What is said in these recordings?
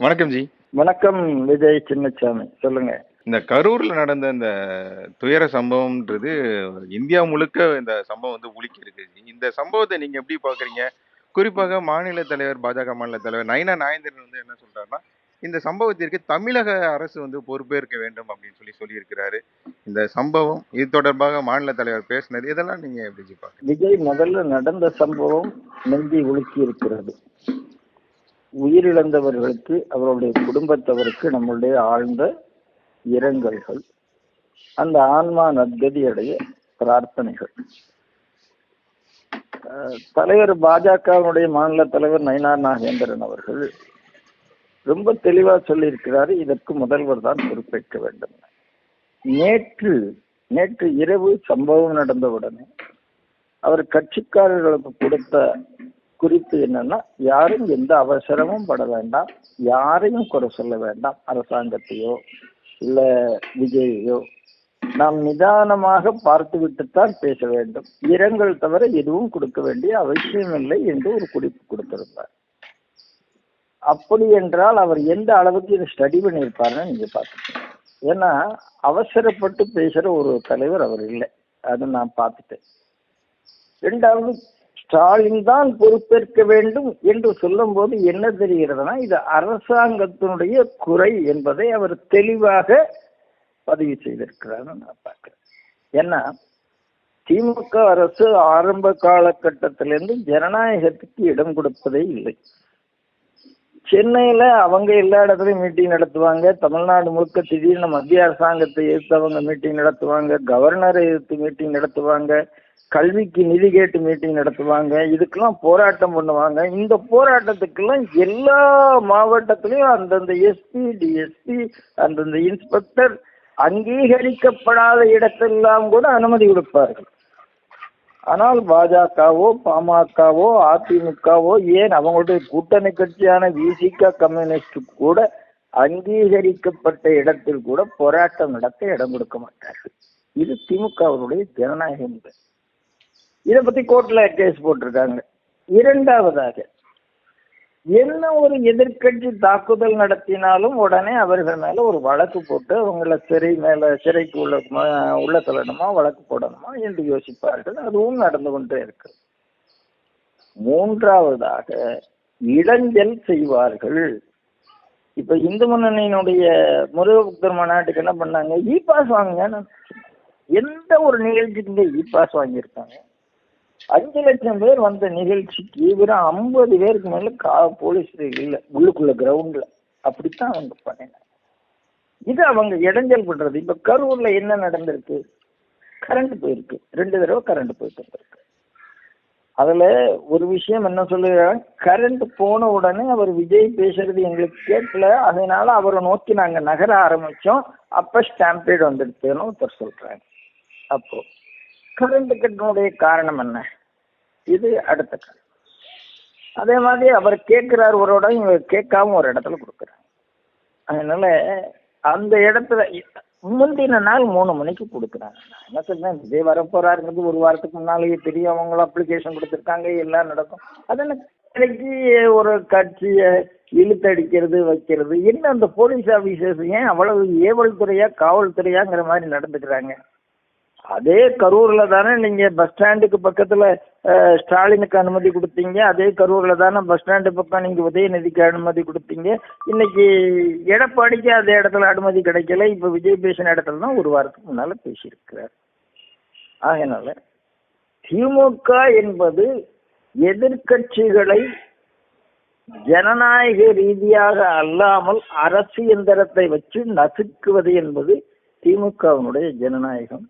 வணக்கம் ஜி. வணக்கம் விஜய் சின்னசாமி சொல்லுங்க. இந்த கரூர்ல நடந்த இந்த துயர சம்பவம்ன்றது இந்தியா முழுக்க இந்த சம்பவம் வந்து உலுக்கி இருக்கு. இந்த சம்பவத்தை நீங்க எப்படி பாக்குறீங்க குறிப்பாக மாநில தலைவர் பாஜக மாநில தலைவர் நைனா நாயந்திரன் வந்து என்ன சொல்றாருன்னா இந்த சம்பவத்திற்கு தமிழக அரசு வந்து பொறுப்பேற்க வேண்டும் அப்படின்னு சொல்லி சொல்லியிருக்கிறாரு. இந்த சம்பவம் இது தொடர்பாக மாநில தலைவர் பேசினது இதெல்லாம் நீங்க எப்படி விஜய் முதல்ல நடந்த சம்பவம் நெஞ்சி உலுக்கி இருக்கிறது உயிரிழந்தவர்களுக்கு அவருடைய குடும்பத்தவருக்கு நம்மளுடைய ஆழ்ந்த இரங்கல்கள். அந்த ஆன்மா நற்கதியடைய பிரார்த்தனைகள். தலைவர் பாஜகவினுடைய மாநில தலைவர் நயினார் நாகேந்திரன் அவர்கள் ரொம்ப தெளிவா சொல்லியிருக்கிறாரு இதற்கு முதல்வர் தான் பொறுப்பேற்க வேண்டும். நேற்று நேற்று இரவு சம்பவம் நடந்தவுடனே அவர் கட்சிக்காரர்களுக்கு கொடுத்த குறிப்பு என்னன்னா யாரும் எந்த அவசரமும் பட வேண்டாம். யாரையும் குறை சொல்ல வேண்டாம். அரசாங்கத்தையோ இல்ல விஜயையோ. நாம் நிதானமாக பார்த்து விட்டுத்தான் பேச வேண்டும். இரங்கல் தவிர எதுவும் கொடுக்க வேண்டிய அவசியமில்லை என்று ஒரு குறிப்பு கொடுத்திருந்தார். அப்படி என்றால் அவர் எந்த அளவுக்கு இதை ஸ்டடி பண்ணியிருப்பாருன்னு நீங்க பார்த்துக்கணும் ஏன்னா அவசரப்பட்டு பேசுற ஒரு தலைவர் அவர் இல்லை. அது நான் பார்த்துட்டேன். ரெண்டாவது ஸ்டாலின் தான் பொறுப்பேற்க வேண்டும் என்று சொல்லும் போது என்ன தெரிகிறதுனா இது அரசாங்கத்தினுடைய குறை என்பதை அவர் தெளிவாக பதிவு செய்திருக்கிறார் நான் பார்க்கிறேன். ஏன்னா திமுக அரசு ஆரம்ப காலகட்டத்திலிருந்து ஜனநாயகத்துக்கு இடம் கொடுப்பதே இல்லை. சென்னையில அவங்க எல்லா இடத்துலயும் மீட்டிங் நடத்துவாங்க. தமிழ்நாடு முழுக்க திடீர்னு மத்திய அரசாங்கத்தை எதிர்த்து அவங்க மீட்டிங் நடத்துவாங்க. கவர்னரை எதிர்த்து மீட்டிங் நடத்துவாங்க. கல்விக்கு நிதி கேட்டு மீட்டிங் நடத்துவாங்க. இதுக்கெல்லாம் போராட்டம் பண்ணுவாங்க. இந்த போராட்டத்துக்கெல்லாம் எல்லா மாவட்டத்திலையும் அந்தந்த எஸ்பி டிஎஸ்பி அந்தந்த இன்ஸ்பெக்டர் அங்கீகரிக்கப்படாத இடத்தெல்லாம் கூட அனுமதி கொடுப்பார்கள். ஆனால் பாஜகவோ பாமகவோ அதிமுகவோ ஏன் அவங்களுடைய கூட்டணி கட்சியான விசிக கம்யூனிஸ்ட் கூட அங்கீகரிக்கப்பட்ட இடத்தில் கூட போராட்டம் நடத்த இடம் கொடுக்க மாட்டார்கள்? இது திமுகவினுடைய ஜனநாயகம் முறை இதை பத்தி கோர்ட்ல கேஸ் போட்டிருக்காங்க. இரண்டாவதாக என்ன ஒரு எதிர்க்கட்சி தாக்குதல் நடத்தினாலும் உடனே அவர்கள் மேல ஒரு வழக்கு போட்டு அவங்கள சிறை மேல சிறைக்கு உள்ள உள்ள தள்ளணுமா வழக்கு போடணுமா என்று யோசிப்பார்கள். அதுவும் நடந்து கொண்டே இருக்கு. மூன்றாவதாக இளஞ்சல் செய்வார்கள். இப்ப இந்து முன்னணியினுடைய முருகபுக்தர் மாநாட்டுக்கு என்ன பண்ணாங்க? இ பாஸ் வாங்க எந்த ஒரு நிகழ்ச்சிக்கு இ பாஸ் வாங்கியிருக்காங்க? அஞ்சு லட்சம் பேர் வந்த நிகழ்ச்சிக்கு வெறும் ஐம்பது பேருக்கு மேல கா போலீஸ் இல்ல. உள்ளுக்குள்ள கிரவுண்ட்ல அப்படித்தான் அவங்க பண்ணினாங்க. இது அவங்க இடைஞ்சல் பண்றது. இப்ப கரூர்ல என்ன நடந்திருக்கு? கரண்ட் போயிருக்கு. ரெண்டு தடவை கரண்ட் போயிட்டு வந்திருக்கு. அதுல ஒரு விஷயம் என்ன சொல்லுறாங்க கரண்ட் போன உடனே அவர் விஜய் பேசுறது எங்களுக்கு கேட்கல. அதனால அவரை நோக்கி நாங்க நகர ஆரம்பிச்சோம். அப்ப ஸ்டாம்பேட் வந்துடுச்சுன்னு ஒருத்தர் சொல்றாங்க அப்போ கரண்ட் கட்டினுடைய காரணம் என்ன? இது அடுத்த காரணம் அதே மாதிரி அவர் கேட்கிறார் ஒரு இடம் இவங்க கேட்காம ஒரு இடத்துல கொடுக்குறாங்க. அதனால அந்த இடத்துல முந்தின நாள் மூணு மணிக்கு கொடுக்குறாங்க. என்ன சொல்றேன் விஜய் வரப்போறாருங்கிறது ஒரு வாரத்துக்கு முன்னாலேயே தெரியும் அவங்களும் அப்ளிகேஷன் கொடுத்துருக்காங்க எல்லாம் நடக்கும். அதெல்லாம் இன்னைக்கு ஒரு கட்சியை இழுத்தடிக்கிறது வைக்கிறது. என்ன அந்த போலீஸ் ஆஃபீஸர்ஸ் ஏன் அவ்வளவு ஏவல் துறையா காவல்துறையாங்கிற மாதிரி நடந்துக்கிறாங்க? அதே கரூர்ல தானே நீங்க பஸ் ஸ்டாண்டுக்கு பக்கத்துல ஸ்டாலினுக்கு அனுமதி கொடுத்தீங்க. அதே கரூர்ல தானே பஸ் ஸ்டாண்டு பக்கம் நீங்க உதயநிதிக்கு அனுமதி கொடுத்தீங்க. இன்னைக்கு எடப்பாடிக்கு அதே இடத்துல அனுமதி கிடைக்கல. இப்ப விஜய் பேசின இடத்துல தான் ஒரு வாரத்துக்கு முன்னால பேசியிருக்கிறார். ஆகையினால திமுக என்பது எதிர்க்கட்சிகளை ஜனநாயக ரீதியாக அல்லாமல் அரசு எந்திரத்தை வச்சு நசுக்குவது என்பது திமுகவினுடைய ஜனநாயகம்.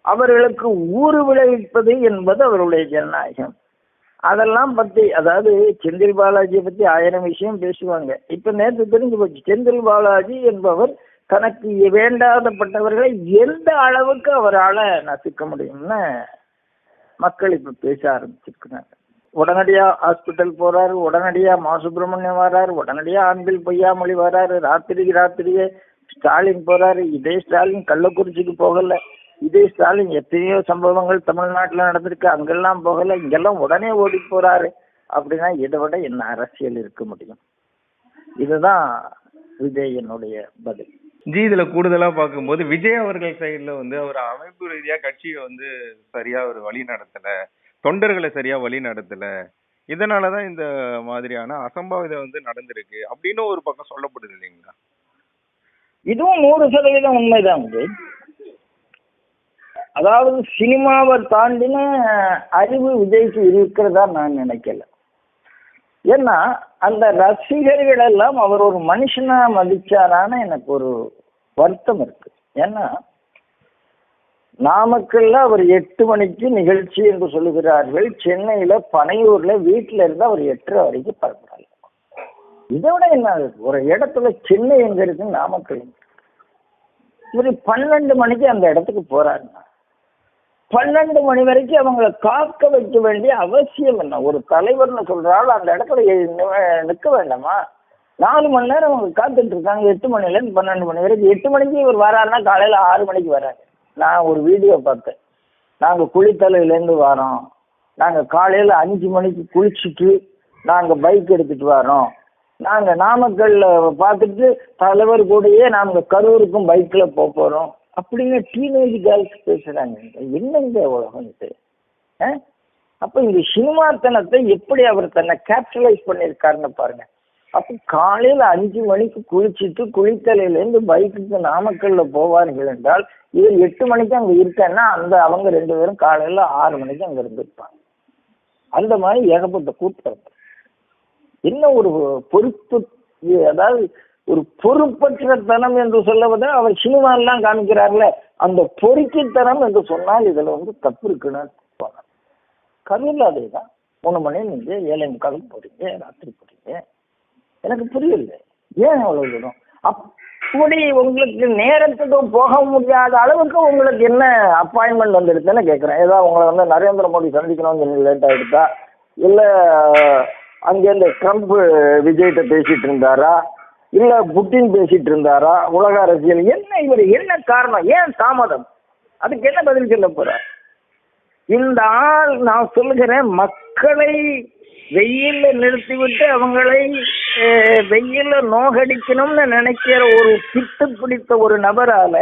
அவர்களுக்கு ஊறு விளைவிப்பது என்பது அவருடைய ஜனநாயகம். அதெல்லாம் பத்தி அதாவது செந்தில் பாலாஜியை பத்தி ஆயிரம் விஷயம் பேசுவாங்க. இப்ப நேற்று தெரிஞ்சு போச்சு செந்தில் பாலாஜி என்பவர் தனக்கு வேண்டாதப்பட்டவர்களை எந்த அளவுக்கு அவரால் நசுக்க முடியும்னு மக்கள் இப்ப பேச ஆரம்பிச்சிருக்கிறாங்க. உடனடியா ஹாஸ்பிட்டல் போறாரு உடனடியா மா சுப்பிரமணியம் வராரு உடனடியா ஆண்பில் பொய்யாமொழி வராரு ராத்திரிக்கு ராத்திரியே ஸ்டாலின் போறாரு இதே ஸ்டாலின் கள்ளக்குறிச்சிக்கு போகல. இதே ஸ்டாலின் எத்தனையோ சம்பவங்கள் தமிழ்நாட்டுல நடந்திருக்கு. அங்கெல்லாம் போகல. இங்கெல்லாம் உடனே ஓடி போறாரு. அப்படின்னா இதை விட என்ன அரசியல் இருக்க முடியும்? இதுதான் விஜய் என்னுடைய பதில். ஜி இதுல கூடுதலா பார்க்கும்போது விஜய் அவர்கள் சைடுல வந்து அவர் அமைப்பு ரீதியா கட்சியை வந்து சரியா ஒரு வழி நடத்தல. தொண்டர்களை சரியா வழி நடத்தல. இதனாலதான் இந்த மாதிரியான அசம்பாவிதம் வந்து நடந்திருக்கு. அப்படின்னு ஒரு பக்கம் சொல்லப்படுது இல்லைங்களா? இதுவும் நூறு சதவீதம் உண்மைதான் அதாவது சினிமாவை தாண்டின அறிவு விஜய்க்கு இருக்கிறதா நான் நினைக்கல. ஏன்னா அந்த ரசிகர்கள் எல்லாம் அவர் ஒரு மனுஷனா மதிச்சாரான எனக்கு ஒரு வருத்தம் இருக்கு. ஏன்னா நாமக்கல்ல அவர் எட்டு மணிக்கு நிகழ்ச்சி என்று சொல்லுகிறார்கள். சென்னையில பனையூர்ல வீட்டுல இருந்து அவர் எட்டரை வரைக்கும் பரப்புறாங்க இதை விட என்ன ஒரு இடத்துல சென்னை எங்க இருக்கு நாமக்கல் இவர் பன்னெண்டு மணிக்கு அந்த இடத்துக்கு போறாருங்க பன்னெண்டு மணி வரைக்கும் அவங்கள காக்க வைக்க வேண்டிய அவசியம் என்ன ஒரு தலைவர்னு சொல்றாள் அந்த இடத்துல நிற்க வேண்டாமா? நாலு மணி நேரம் அவங்க காத்துட்டு இருக்காங்க. எட்டு மணிலேருந்து பன்னெண்டு மணி வரைக்கும். எட்டு மணிக்கு இவர் வராருன்னா காலையில ஆறு மணிக்கு வராங்க நான் ஒரு வீடியோ பார்த்தேன். நாங்க குளித்தலையிலேருந்து வரோம். நாங்க காலையில அஞ்சு மணிக்கு குளிச்சுட்டு நாங்க பைக் எடுத்துட்டு வரோம். நாங்க நாமக்கல்ல பார்த்துட்டு தலைவர் கூடயே நாங்க கரூருக்கும் பைக்ல போக போறோம். அப்படின்னு டீனேஜ் கேர்ள்ஸ் பேசுறாங்க. என்னங்க உலகம்ட்டு அப்ப இந்த சினிமாத்தனத்தை எப்படி அவர் தன்னை கேபிட்டலைஸ் பண்ணியிருக்காருன்னு பாருங்க. அப்ப காலையில அஞ்சு மணிக்கு குளிச்சுட்டு குளித்தலையில இருந்து பைக்குக்கு நாமக்கல்ல போவார்கள் என்றால் இவர் எட்டு மணிக்கு அங்க இருக்கேன்னா அந்த அவங்க ரெண்டு பேரும் காலையில ஆறு மணிக்கு அங்க இருந்திருப்பாங்க. அந்த மாதிரி ஏகப்பட்ட கூட்டம் என்ன ஒரு பொறுப்பு? அதாவது ஒரு பொறுப்பற்ற தனம் என்று சொல்லுவதை அவர் சினிமாலாம் காமிக்கிறார்ல. அந்த பொறுக்கித்தனம் என்று சொன்னால் இதுல வந்து தப்பு இருக்குன்னு கருவில் அதேதான். மூணு மணி நீங்க ஏழை முக்காலுக்கு போறீங்க ராத்திரி போறீங்க. எனக்கு புரியல ஏன் அவ்வளவு தூரம்? அப்படி உங்களுக்கு நேரத்துக்கும் போக முடியாத அளவுக்கு உங்களுக்கு என்ன அப்பாயின்மெண்ட் வந்துடுதுன்னு கேட்குறேன் ஏதோ உங்களை வந்து நரேந்திர மோடி சந்திக்கணும்னு லேட் ஆகிடுதா இல்லை அங்கேருந்து ட்ரம்ப் விஜய்கிட்ட பேசிட்டு இருந்தாரா? இல்லை புட்டின் பேசிட்டு இருந்தாரா? உலக அரசியல் என்ன இவர்? என்ன காரணம்? ஏன் தாமதம்? அதுக்கு என்ன பதில் சொல்ல போற? இந்த ஆள் நான் சொல்லுகிறேன் மக்களை வெயில நிறுத்திவிட்டு அவங்களை வெயில நோகடிக்கணும்னு நினைக்கிற ஒரு பித்து பிடித்த ஒரு நபரால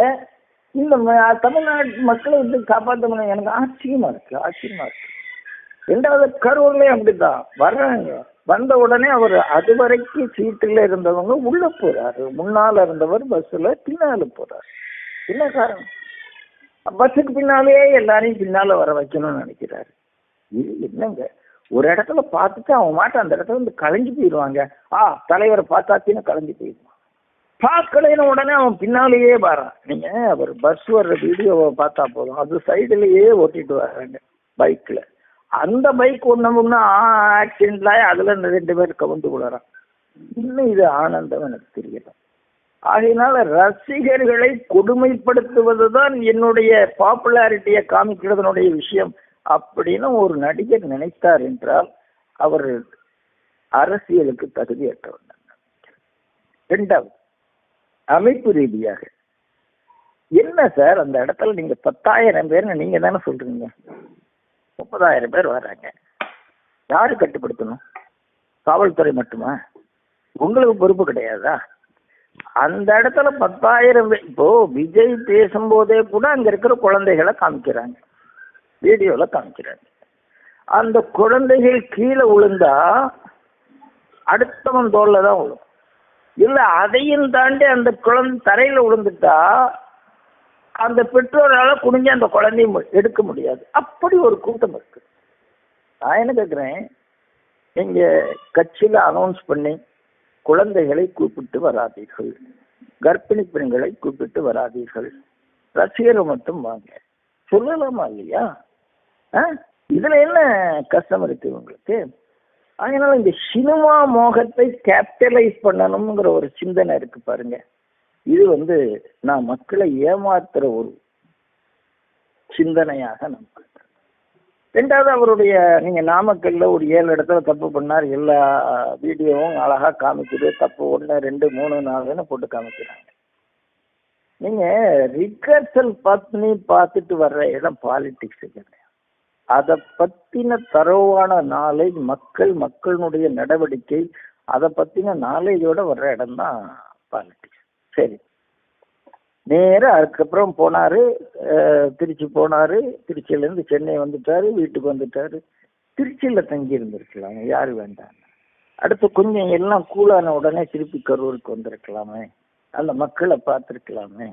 இந்த தமிழ்நாட்டு மக்களை வந்து காப்பாற்ற முடியும். எனக்கு ஆச்சரியமா இருக்கு ஆச்சரியமா இருக்கு. ரெண்டாவது கரூர்லயே அப்படிதான். வர்றாங்க. வந்த உடனே அவர் அது வரைக்கும் சீட்டுல இருந்தவங்க உள்ள போறாரு. முன்னால இருந்தவர் பஸ்ல பின்னால போறாரு. என்ன காரணம்? பஸ்ஸுக்கு பின்னாலேயே எல்லாரையும் பின்னால வர வைக்கணும்னு நினைக்கிறாரு. இது என்னங்க? ஒரு இடத்துல பார்த்துட்டு அவன் மாட்ட அந்த இடத்துல வந்து கலைஞ்சு போயிடுவாங்க. ஆ தலைவரை பார்த்தாச்சின்னு களைஞ்சு போயிடுவான். பார்க்கலைன்னு உடனே அவன் பின்னாலேயே வரான். நீங்க அவர் பஸ் வர்ற வீடியோவை பார்த்தா போதும். அது சைடுலயே ஓட்டிட்டு வர்றாங்க. பைக்ல அந்த பைக் ஒன்று ஆக்சிடென்ட்ல அதுல ரெண்டு பேர் கவுந்து விடுறான் இன்னும் இது ஆனந்தம் எனக்கு தெரியல. ஆகையினால ரசிகர்களை கொடுமைப்படுத்துவதுதான் என்னுடைய பாப்புலாரிட்டியை காமிக்கிறதுனுடைய விஷயம் அப்படின்னு ஒரு நடிகர் நினைத்தார் என்றால் அவர் அரசியலுக்கு தகுதியற்றவர் நான் ரெண்டாவது அமைப்பு ரீதியாக. என்ன சார் அந்த இடத்துல நீங்க பத்தாயிரம் பேர்னு நீங்க தானே சொல்றீங்க? முப்பதாயிரம் பேர் வர்றாங்க. யாரு கட்டுப்படுத்தணும்? காவல்துறை மட்டுமா? உங்களுக்கு பொறுப்பு கிடையாதா? அந்த இடத்துல பத்தாயிரம் இப்போ விஜய் பேசும்போதே கூட அங்க இருக்கிற குழந்தைகளை காமிக்கிறாங்க. வீடியோல காமிக்கிறாங்க. அந்த குழந்தைகள் கீழே விழுந்தா அடுத்தவன் தோல்ல தான் விழும். இல்ல அதையும் தாண்டி அந்த குழந்தை தரையில விழுந்துட்டா அந்த பெற்றோரால குனிஞ்சு அந்த குழந்தையும் எடுக்க முடியாது. அப்படி ஒரு கூட்டம் இருக்கு. நான் என்ன கேட்குறேன் நீங்க கட்சியில அனௌன்ஸ் பண்ணி குழந்தைகளை கூப்பிட்டு வராதீர்கள். கர்ப்பிணி பெண்களை கூப்பிட்டு வராதீர்கள். ரசிகரை மட்டும் வாங்க. சொல்லலாமா இல்லையா? ஆ? இதுல என்ன கஷ்டம் இருக்கு உங்களுக்கு? அதனால இந்த சினிமா மோகத்தை கேபிட்டலைஸ் பண்ணணுங்கிற ஒரு சிந்தனை இருக்கு பாருங்க. இது வந்து நான் மக்களை ஏமாத்துற ஒரு சிந்தனையாக நம்ம ரெண்டாவது அவருடைய நீங்க நாமக்கல்ல ஒரு ஏழு இடத்துல தப்பு பண்ணார் எல்லா வீடியோவும் அழகா காமிக்குது தப்பு ஒன்று ரெண்டு மூணு நாலுன்னு போட்டு காமிக்கிறாங்க. நீங்க ரிகர்சல் பத்னி பார்த்துட்டு வர்ற இடம் பாலிடிக்ஸ் கிடையாது அதை பத்தின தரவான நாலேஜ் மக்கள் மக்களுடைய நடவடிக்கை அதை பத்தின நாலேஜோட வர்ற இடம் தான் பாலிடிக்ஸ் சரி. நேராக அதுக்கப்புறம் போனாரு திருச்சி போனாரு திருச்சியில இருந்து சென்னை வந்துட்டாரு வீட்டுக்கு வந்துட்டாரு. திருச்சியில தங்கி இருந்திருக்கலாமே யாரு வேண்டாம் அடுத்து கொஞ்சம் எல்லாம் கூலான உடனே திருப்பி கரூருக்கு வந்திருக்கலாமே. அந்த மக்களை பார்த்துருக்கலாமே.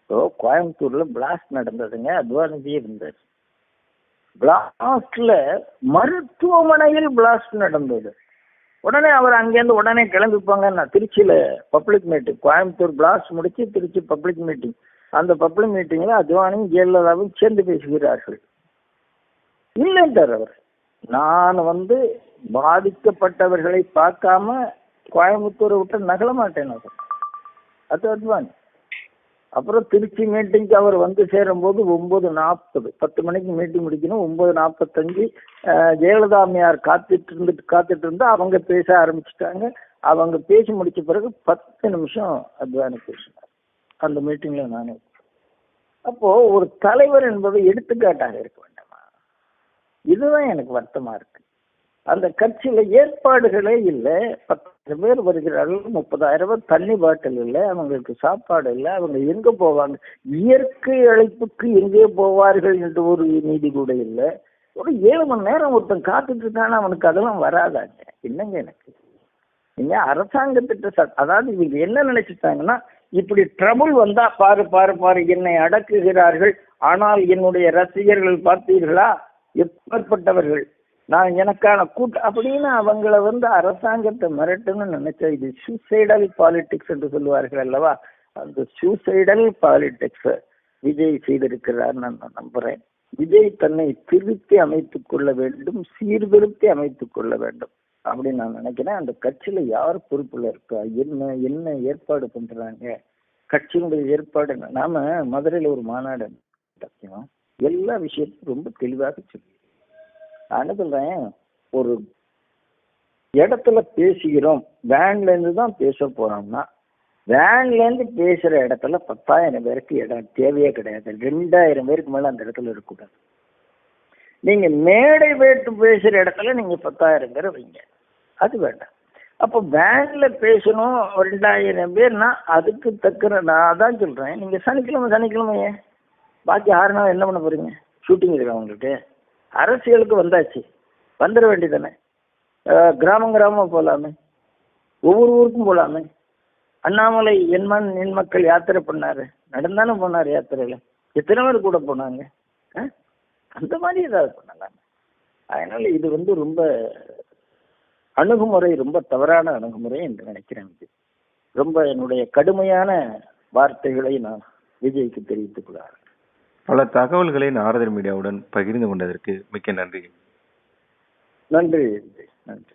இப்போ கோயம்புத்தூர்ல பிளாஸ்ட் நடந்ததுங்க அத்வானிஜி இருந்தார். பிளாஸ்ட்ல மருத்துவமனையில் பிளாஸ்ட் நடந்தது. உடனே அவர் அங்கேருந்து உடனே கிளம்பிப்பாங்க. நான் திருச்சியில பப்ளிக் மீட்டிங் கோயம்புத்தூர் பிளாஸ்ட் முடிச்சு திருச்சி பப்ளிக் மீட்டிங் அந்த பப்ளிக் மீட்டிங்கில் அத்வானியும் ஜெயலலிதாவும் சேர்ந்து பேசுகிறார்கள். இல்லைன்றார் அவர். நான் வந்து பாதிக்கப்பட்டவர்களை பார்க்காம கோயம்புத்தூரை விட்டு நகல மாட்டேன் அவர். அது அத்வானி. அப்புறம் திருச்சி மீட்டிங்க்கு அவர் வந்து சேரும்போது ஒன்பது நாற்பது பத்து மணிக்கு மீட்டிங் முடிக்கணும். ஒன்பது நாற்பத்தஞ்சு ஜெயலலிதா அம்மையார் காத்துட்டு இருந்துட்டு காத்துட்டு இருந்தா அவங்க பேச ஆரம்பிச்சிட்டாங்க. அவங்க பேசி முடிச்ச பிறகு பத்து நிமிஷம் அத்வானி பேசினார். அந்த மீட்டிங்ல நானே. அப்போ ஒரு தலைவர் என்பது எடுத்துக்காட்டாக இருக்க வேண்டாமா? இதுதான் எனக்கு வருத்தமா இருக்கு. அந்த கட்சியில ஏற்பாடுகளே இல்லை. பத்தாயிரம் பேர் வருகிறார்கள் முப்பதாயிரம் பேர் தண்ணி பாட்டில் இல்லை அவங்களுக்கு சாப்பாடு இல்லை அவங்க எங்க போவாங்க? இயற்கை அழைப்புக்கு எங்கே போவார்கள் என்று ஒரு நீதி கூட இல்லை. ஒரு ஏழு மணி நேரம் ஒருத்தன் காத்துட்டு இருக்கான அவனுக்கு அதெல்லாம் வராதாங்க. என்னங்க எனக்கு? நீங்க அரசாங்கத்திட்ட ச- அதாவது இவங்க என்ன நினைச்சிட்டாங்கன்னா இப்படி ட்ரபுள் வந்தா பாரு பாரு பாரு என்னை அடக்குகிறார்கள். ஆனால் என்னுடைய ரசிகர்கள் பார்த்தீர்களா? எப்பேற்பட்டவர்கள். நான் எனக்கான கூட்ட அப்படின்னு அவங்கள வந்து அரசாங்கத்தை மிரட்டணும்னு நினைச்சா இது சூசைடல் பாலிடிக்ஸ் என்று சொல்லுவார்கள் அல்லவா? அந்த சூசைடல் பாலிடிக்ஸ் விஜய் செய்திருக்கிறார் நான் நம்புறேன். விஜய் தன்னை திருத்தி அமைத்துக் கொள்ள வேண்டும் சீர்திருத்தி அமைத்துக் கொள்ள வேண்டும் அப்படின்னு நான் நினைக்கிறேன். அந்த கட்சியில யார் பொறுப்புல இருக்கா? என்ன என்ன ஏற்பாடு பண்றாங்க? கட்சியினுடைய ஏற்பாடு நாம மதுரையில ஒரு மாநாடு எல்லா விஷயத்தையும் ரொம்ப தெளிவாக சொல்லி நான் என்ன சொல்றேன்? ஒரு இடத்துல பேசுகிறோம் வேன்ல இருந்து தான் பேச போறோம்னா வேன்ல இருந்து பேசுற இடத்துல பத்தாயிரம் பேருக்கு இடம் தேவையே கிடையாது. ரெண்டாயிரம் பேருக்கு மேல அந்த இடத்துல இருக்கக்கூடாது. நீங்க மேடை பேட்டு பேசுற இடத்துல நீங்க பத்தாயிரம் பேரை வைங்க. அது வேண்டாம். அப்போ வேன்ல பேசணும் ரெண்டாயிரம் பேர்னா அதுக்கு தக்கிற நான் அதான் சொல்றேன். நீங்க சனிக்கிழமை சனிக்கிழமையே. பாக்கி ஆறு நாள் என்ன பண்ண போறீங்க? ஷூட்டிங் இருக்கா உங்கள்கிட்ட அரசியலுக்கு வந்தாச்சு. வந்துட வேண்டியதானே கிராமம் கிராமம் போகலாமே ஒவ்வொரு ஊருக்கும் போகலாமே அண்ணாமலை என்மன் என் மக்கள் யாத்திரை பண்ணாரு. நடந்தானே போனார் யாத்திரையில. எத்தனை பேர் கூட போனாங்க? ஆ? அந்த மாதிரி ஏதாவது பண்ணலாம். அதனால இது வந்து ரொம்ப அணுகுமுறை ரொம்ப தவறான அணுகுமுறை என்று நினைக்கிறேன் ரொம்ப என்னுடைய கடுமையான வார்த்தைகளை நான் விஜய்க்கு தெரிவித்துக் கொள்கிறேன். பல தகவல்களை நாரதர் மீடியாவுடன் பகிர்ந்து கொண்டதற்கு மிக்க நன்றி. நன்றி. நன்றி.